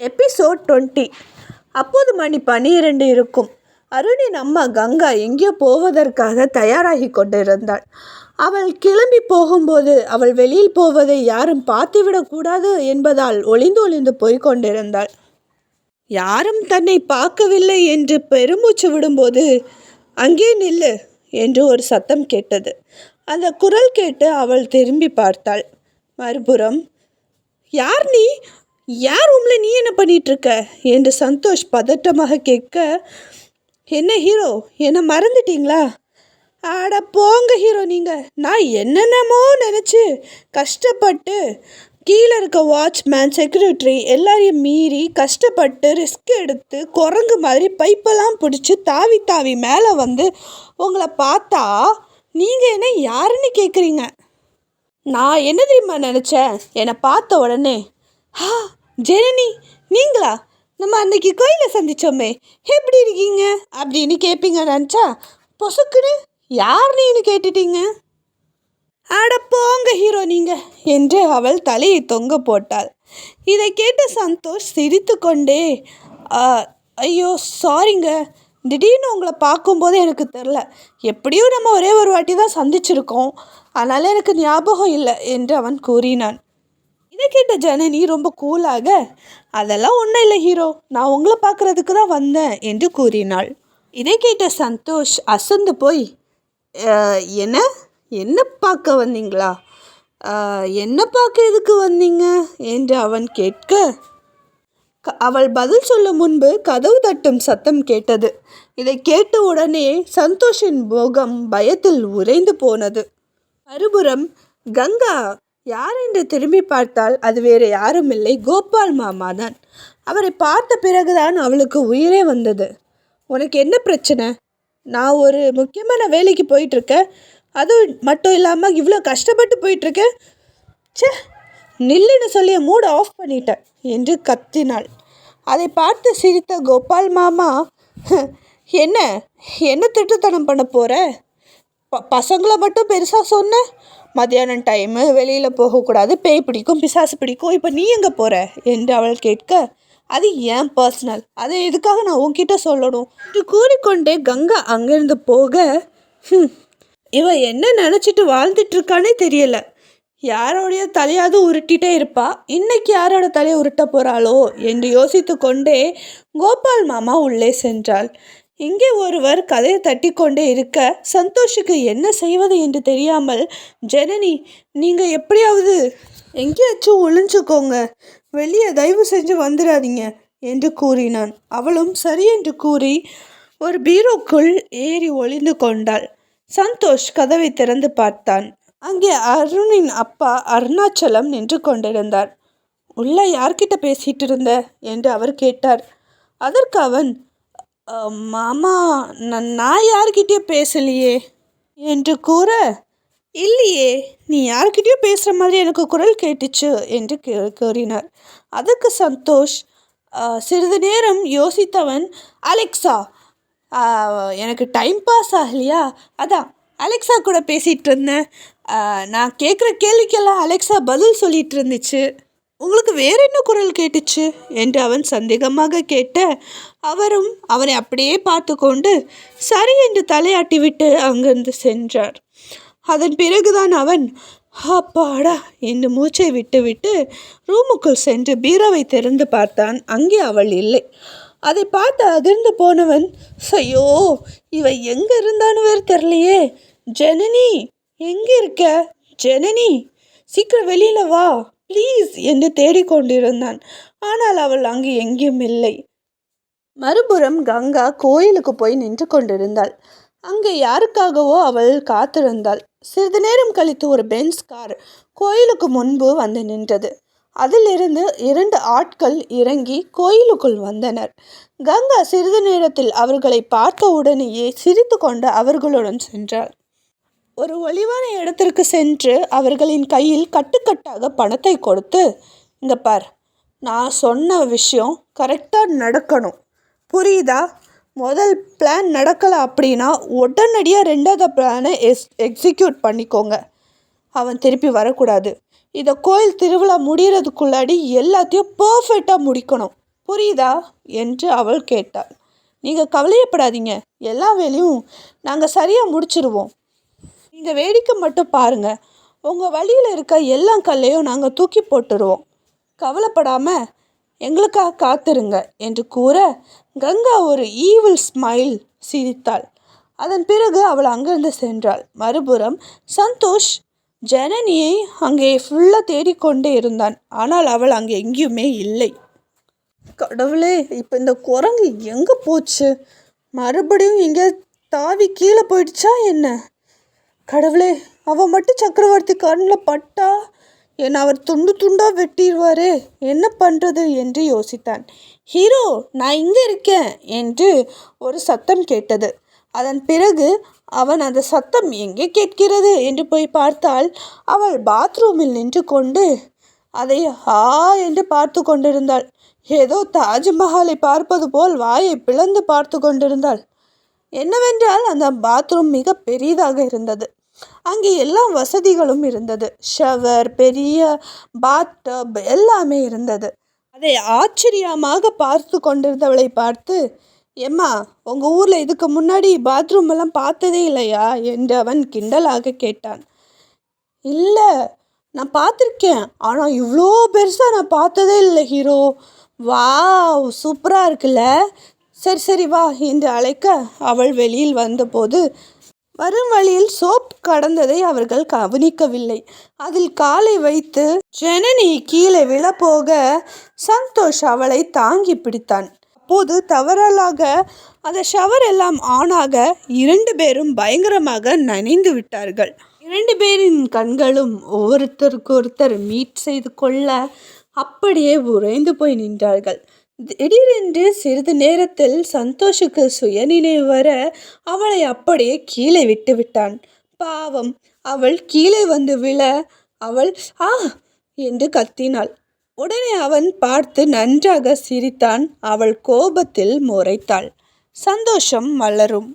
Episode twenty. அப்போது மணி பனிரெண்டு இருக்கும். அருணின் அம்மா கங்கா எங்கேயோ போவதற்காக தயாராகி கொண்டிருந்தாள். அவள் கிளம்பி போகும்போது அவள் வெளியில் போவதை யாரும் பார்த்துவிடக்கூடாது என்பதால் ஒளிந்து ஒளிந்து போய்க் கொண்டிருந்தாள். யாரும் தன்னை பார்க்கவில்லை என்று பெருமூச்சு விடும்போது அங்கே நில்லு என்று ஒரு சத்தம் கேட்டது. அந்த குரல் கேட்டு அவள் திரும்பி பார்த்தாள். மறுபுறம் யார் நீ? யார் ரூமில் நீ என்ன பண்ணிகிட்ருக்க இருக்க என்று சந்தோஷ் பதட்டமாக கேட்க என்ன ஹீரோ? என்னை மறந்துட்டீங்களா? ஆட போங்க ஹீரோ நீங்கள் நான் என்னென்னமோ நினச்சி கஷ்டப்பட்டு கீழே இருக்க வாட்ச்மேன் செக்யூரிட்டி எல்லாரையும் மீறி கஷ்டப்பட்டு ரிஸ்க் எடுத்து குரங்கு மாதிரி பைப்பெல்லாம் பிடிச்சி தாவி தாவி மேலே வந்து உங்களை பார்த்தா நீங்கள் என்ன யாருன்னு கேட்குறீங்க? நான் என்ன தெரியுமா நினச்சேன்? என்னை பார்த்த உடனே. ஹா ஜெனனி நீங்களா? நம்ம அன்னைக்கு கோயிலை சந்திச்சோமே. எப்படி இருக்கீங்க? அப்படின்னு கேட்பீங்க நினச்சா பொசுக்குன்னு யார் நீனு கேட்டுட்டீங்க? ஆட போங்க ஹீரோ நீங்க என்று அவள் தலையை தொங்க போட்டாள். இதை கேட்ட சந்தோஷ் சிரித்து கொண்டே ஐயோ சாரிங்க திடீர்னு உங்களை பார்க்கும்போது எனக்கு தெரில. எப்படியும் நம்ம ஒரே ஒரு வாட்டி தான் சந்திச்சிருக்கோம். அதனால் எனக்கு ஞாபகம் இல்லை என்று அவன் கூறினான். இதை கேட்ட ஜனனி? ரொம்ப கூலாக அதெல்லாம் ஒன்றும் இல்லை ஹீரோ. நான் உங்களை பார்க்குறதுக்கு தான் வந்தேன் என்று கூறினாள். இதை கேட்ட சந்தோஷ் அசந்து போய் என்ன? என்ன பார்க்க வந்தீங்களா? என்ன பார்க்க எதுக்கு வந்தீங்க? என்று அவன் கேட்க க- அவள் பதில் சொல்லும் முன்பு கதவு தட்டும் சத்தம் கேட்டது. இதை கேட்ட உடனே சந்தோஷின் போகம் பயத்தில் உறைந்து போனது. மறுபுறம் கங்கா யார் என்று திரும்பி பார்த்தால் அது வேறு யாரும் இல்லை கோபால் மாமா தான் அவரை பார்த்த பிறகுதான் அவளுக்கு உயிரே வந்தது. உனக்கு என்ன பிரச்சனை? நான் ஒரு முக்கியமான வேலைக்கு போயிட்டுருக்கேன் அது மட்டும் இல்லாமல் இவ்வளோ கஷ்டப்பட்டு போயிட்டுருக்கேன் சே நில்லுன்னு சொல்லி மூட ஆஃப் பண்ணிட்டேன் என்று கத்தினாள். அதை பார்த்து சிரித்த கோபால் மாமா என்ன? என்ன திட்டுத்தனம் பண்ண போகிற ப பசங்களை மட்டும் பெருசாக சொன்ன? மத்தியானம் டைமு வெளியில் போகக்கூடாது பேய் பிடிக்கும் பிசாசு பிடிக்கும் இப்போ நீ எங்கே போகிற என்று அவள் கேட்க அது ஏன் பர்சனல் அதை எதுக்காக நான் உன்கிட்ட சொல்லணும்? இது கூறிக்கொண்டே கங்கா அங்கேருந்து போக "ஹம், இவ என்ன நினச்சிட்டு வாழ்ந்துட்டுருக்கானே தெரியல. யாரோடைய தலையாவது உருட்டிட்டே இருப்பா? இன்னைக்கு யாரோட தலையை உருட்ட போகிறாளோ என்று யோசித்து கொண்டே கோபால் மாமா உள்ளே சென்றாள். இங்கே ஒருவர் கதையை தட்டி கொண்டே இருக்க சந்தோஷுக்கு என்ன செய்வது என்று தெரியாமல் ஜனனி நீங்கள் எப்படியாவது எங்கேயாச்சும் ஒளிஞ்சுக்கோங்க. வெளியே தயவு செஞ்சு வந்துடாதீங்க என்று கூறினான். அவளும் சரி என்று கூறி ஒரு பீரோக்குள் ஏறி ஒளிந்து கொண்டாள். சந்தோஷ் கதவை திறந்து பார்த்தான். அங்கே அருணின் அப்பா அருணாச்சலம் நின்று கொண்டிருந்தார். உள்ள யார்கிட்ட பேசிட்டு இருந்த? என்று அவர் கேட்டார். அதற்கு அவன் மாமா நான் நான் யார்கிட்டயும் பேசலையே. என்று கூற இல்லையே நீ யார்கிட்டயோ பேசுகிற மாதிரி எனக்கு குரல் கேட்டுச்சு என்று கே கூறினார். அதற்கு சந்தோஷ் சிறிது நேரம் யோசித்தவன் அலெக்சா எனக்கு டைம் பாஸ் ஆகலையா? அதான் அலெக்சா கூட பேசிகிட்டு இருந்தேன். நான் கேட்குற கேள்விக்கெல்லாம் அலெக்சா பதில் சொல்லிகிட்டு இருந்துச்சு. உங்களுக்கு வேற என்ன குரல் கேட்டுச்சு? என்று அவன் சந்தேகமாக கேட்ட அவரும் அவனை அப்படியே பார்த்து கொண்டு சரி என்று தலையாட்டிவிட்டு அங்கிருந்து சென்றார். அதன் பிறகுதான் அவன் அப்பாடா என்று மூச்சை விட்டுவிட்டு ரூமுக்குள் சென்று பீரவை திறந்து பார்த்தான். அங்கே அவள் இல்லை. அதை பார்த்து அதிர்ந்து போனவன் ஐயோ இவ எங்கே இருந்தான்னு வேறு தெரியலையே. ஜனனி எங்கே இருக்க? ஜனனி சீக்கிரம் வெளியில வா. ப்ளீஸ் என்று தேடிக்கொண்டிருந்தான். ஆனால் அவள் அங்கு எங்கேயும் இல்லை. மறுபுறம் கங்கா கோயிலுக்கு போய் நின்று கொண்டிருந்தாள். அங்கே யாருக்காகவோ அவள் காத்திருந்தாள். சிறிது நேரம் கழித்து ஒரு பென்ஸ் கார் கோயிலுக்கு முன்பு வந்து நின்றது. அதிலிருந்து இரண்டு ஆட்கள் இறங்கி கோயிலுக்குள் வந்தனர். கங்கா சிறிது நேரத்தில் அவர்களை பார்த்த உடனேயே சிரித்து கொண்டு அவர்களுடன் சென்றாள். ஒரு ஒளிவான இடத்திற்கு சென்று அவர்களின் கையில் கட்டுக்கட்டாக பணத்தை கொடுத்து இந்த பார் நான் சொன்ன விஷயம் கரெக்டாக நடக்கணும். புரியுதா? முதல் பிளான் நடக்கலை அப்படின்னா உடனடியாக ரெண்டாவது பிளானை எஸ் எக்ஸிக்யூட் பண்ணிக்கோங்க. அவன் திருப்பி வரக்கூடாது. இதை கோயில் திருவிழா முடிகிறதுக்குள்ளாடி எல்லாத்தையும் பர்ஃபெக்டாக முடிக்கணும். புரியுதா? என்று அவள் கேட்டாள். நீங்கள் கவலையப்படாதீங்க. எல்லா வேலையும் நாங்கள் சரியாக முடிச்சிருவோம். நீங்கள் வேடிக்கை மட்டும் பாருங்கள் உங்கள் வழியில் இருக்க எல்லா கல்லையும் நாங்கள் தூக்கி போட்டுருவோம். கவலைப்படாமல் எங்களுக்காக காத்திருங்க என்று கூற கங்கா ஒரு ஈவில் ஸ்மைல் சிரித்தாள். அதன் பிறகு அவள் அங்கிருந்து சென்றாள். மறுபுறம் சந்தோஷ் ஜனனியை அங்கே ஃபுல்லாக தேடிக்கொண்டே இருந்தான். ஆனால் அவள் அங்கே எங்கேயுமே இல்லை. கடவுளே இப்போ இந்த குரங்கு எங்கே போச்சு? மறுபடியும் இங்கே தாவி கீழே போயிடுச்சா என்ன? கடவுளே அவன் மட்டும் சக்கரவர்த்தி கண்ணில் பட்டா? என்னை அவர் துண்டு துண்டாக வெட்டிடுவாரே? என்ன பண்ணுறது என்று யோசித்தான். ஹீரோ நான் இங்கே இருக்கேன் என்று ஒரு சத்தம் கேட்டது. அதன் பிறகு அவன் அந்த சத்தம் எங்கே கேட்கிறது என்று போய் பார்த்தால் அவள் பாத்ரூமில் நின்று கொண்டு அதை ஆ என்று பார்த்து கொண்டிருந்தாள். ஏதோ தாஜ்மஹாலை பார்ப்பது போல் வாயை பிளந்து பார்த்து கொண்டிருந்தாள். என்னவென்றால் அந்த பாத்ரூம் மிக பெரியதாக இருந்தது. அங்கே எல்லா வசதிகளும் இருந்தது. ஷவர் பெரிய பாத் டப் எல்லாமே இருந்தது. அதை ஆச்சரியமாக பார்த்து கொண்டிருந்தவளை பார்த்து எம்மா உங்கள் ஊரில் இதுக்கு முன்னாடி பாத்ரூம் எல்லாம் பார்த்ததே இல்லையா? என்று அவன் கிண்டலாக கேட்டான். இல்லை நான் பார்த்துருக்கேன். ஆனால் இவ்வளோ பெருசாக நான் பார்த்ததே இல்லை ஹீரோ. வாவ் சூப்பராக இருக்குல்ல. சரி சரி வா என்று அழைக்க அவள் வெளியில் வந்தபோது வரும் வழியில் சோப் கடந்ததை அவர்கள் கவனிக்கவில்லை. அதில் காலை வைத்து ஜனனி கீழே விழப்போக சந்தோஷ் அவளை தாங்கி பிடித்தான். அப்போது தவறலாக அந்த ஷவர் எல்லாம் ஆனாக இரண்டு பேரும் பயங்கரமாக நனைந்து விட்டார்கள். இரண்டு பேரின் கண்களும் ஒவ்வொருத்தருக்கு ஒருத்தர் மீட் செய்து கொள்ள அப்படியே உறைந்து போய் நின்றார்கள். திடீரென்று சிறிது நேரத்தில் சந்தோஷுக்கு சுயநினைவு வர அவளை அப்படியே கீழே விட்டு விட்டான். பாவம் அவள் கீழே வந்து விழ அவள் ஆ என்று கத்தினாள். உடனே அவன் பார்த்து நன்றாக சிரித்தான். அவள் கோபத்தில் முறைத்தாள் சந்தோஷம் மலரும்.